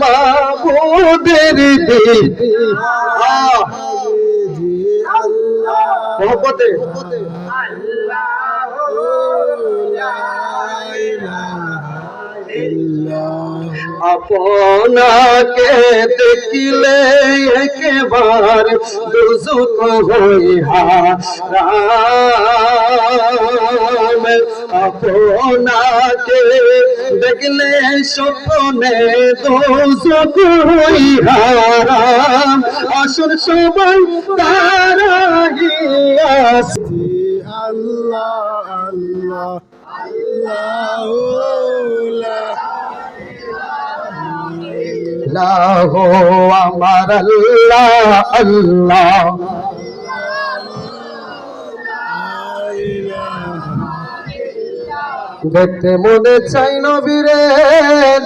মাবুদের দিন। মহব্বতে। আপনাকে দেখিলে একেবার দুজুক হইয়া রাম। আপনাকে দেখলে স্বপ্নে দুজুক হইয়া রাম। আসর সবাই তারাইয়া আল্লাহ আল্লাহ আল্লাহ লাহো আমার আল্লাহ। আল্লাহ দেখতে মনে চাই নবীরে,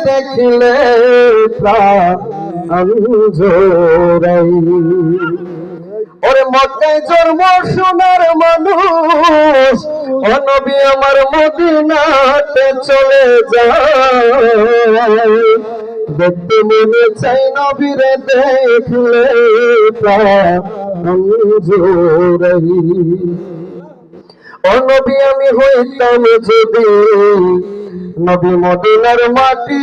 দেখিলে ওরে মক্কায় জন্ম সোনার মানুষ, ও নবী আমার মদিনাতে চলে যায়। দেখতে মনে চাই নবীরে দেখলে আমি হইতাম যদি নবী মদিনার মাটি।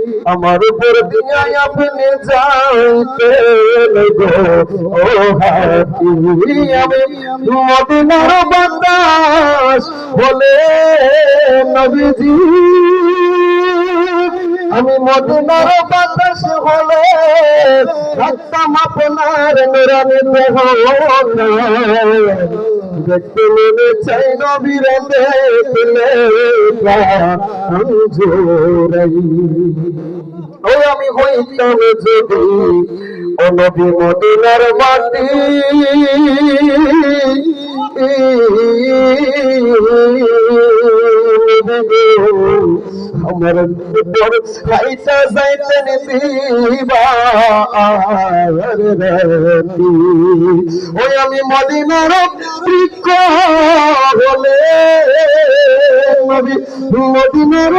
আমার উপর দিয়ে আপনি যাইতেন গো, ও হাতি। আমি মদিনার বাতাস বলে, নবীজি। আমি মদিনার বাতাস হলে থাকতাম আপনার নুরানি দেহ দেখতে মনে চাই নবীরে দেখলে জোরাই আমি হইতাম যদি। ও নবী মদিনার মাটি আমার উপর খাইতে যাইতেন ওই আমি মদিনার বৃক্ষ হলে মদিনার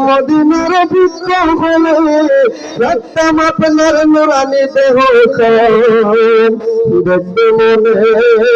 মদিনার বৃক্ষ হলে রাখতাম আপনার নুরানি দেহ দেখতে মনে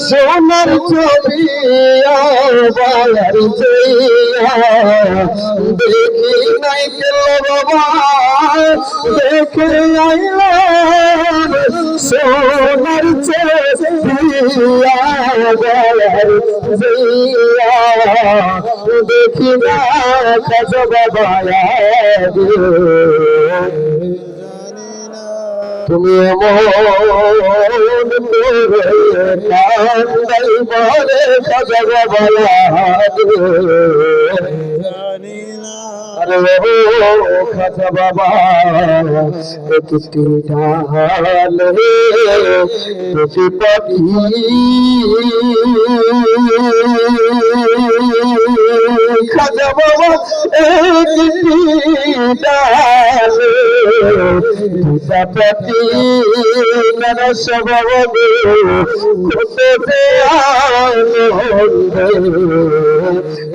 সোনার ছবি আবার দেখি নাই বাবা দেখে আইলাম সোনার আবার দেখি না কাজ বাবা তুমি এমন কান্দাই বলে সজগ বলা আরে ও খাজা বাবা। একটি ডালে পাখি। আনন্দ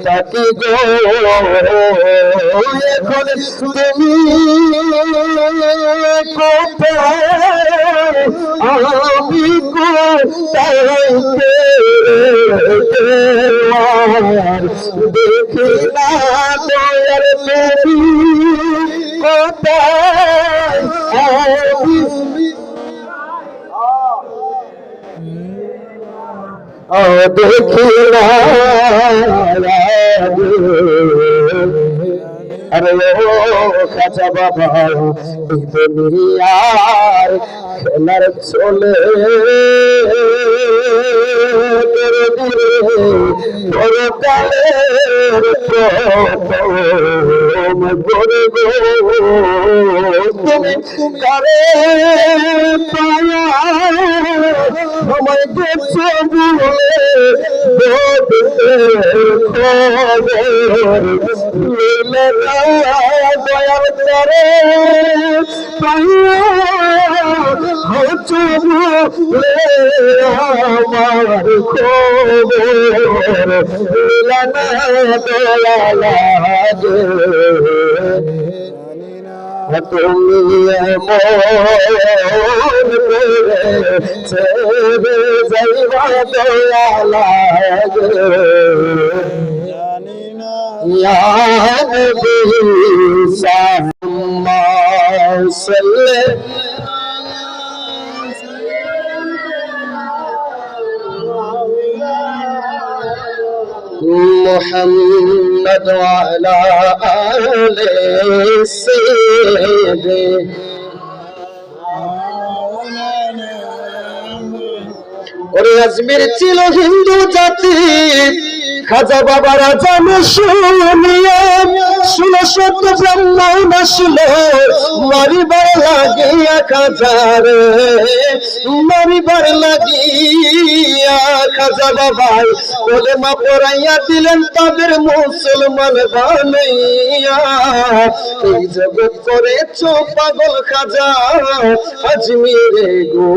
তাকি গো এখন তুমি কোথায় আমি কোথায় দেখি না দয়ার তুমি কোথায় আমি ও দেখি না আরে ও কাঁচা বাবা এই দুনিয়ার খেলার চলে। পরকালের প্রথম গো তুমি কারে আমায় গেছো বলে দয়ার করে আমার খবর মিলে না দয়া লাগে তুমি করে ছেড়ে যাইবা দয়া লাগে জানি না ইয়া নবী محمد وعلى آل سيدنا ওরে আজমির ছিল হিন্দু জাতি খাজা বাবা রাজা শুনিয়ে ষোলো শত ব্রাহ্মণ আসলো মারিবার লাগিয়া খাজার মারিবার লাগিয়া খাজা বাবাই, বলে মা পড়াইয়া দিলেন তাদের মুসলমান বানাইয়া। এই জগৎ করেছ পাগল খাজা, আজমিরে গো।